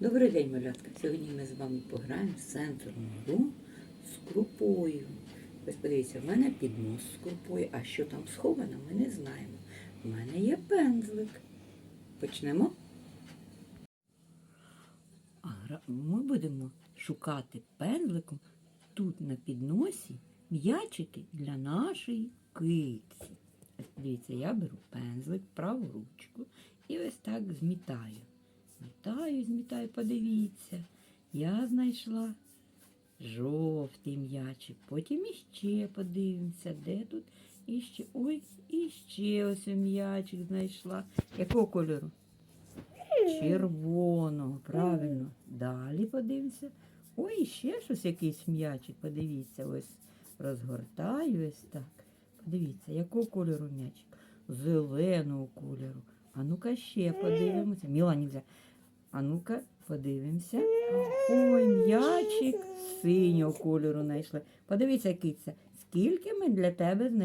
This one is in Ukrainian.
Добрий день, малятка. Сьогодні ми з вами пограємо в сенсорну гру з крупою. Ось подивіться, в мене піднос з крупою, а що там сховано, ми не знаємо. У мене є пензлик. Почнемо. А ми будемо шукати пензликом тут на підносі м'ячики для нашої киці. Дивіться, я беру пензлик, праву ручку і ось так змітаю. Змітаю, змітаю, подивіться. Я знайшла жовтий м'ячик. Потім іще подивимося, де тут іще. Ой, іще ось м'ячик знайшла. Якого кольору? Червоного, правильно. Далі подивимося. Ой, ще щось якийсь м'ячик. Подивіться, ось розгортаю ось так. Подивіться, якого кольору м'ячик? Зеленого кольору. А ну-ка ще подивимося. Міла нельзя. А ну-ка подивимося. Ой, м'ячик синього кольору знайшли. Подивіться, киця, скільки ми для тебе знайшли.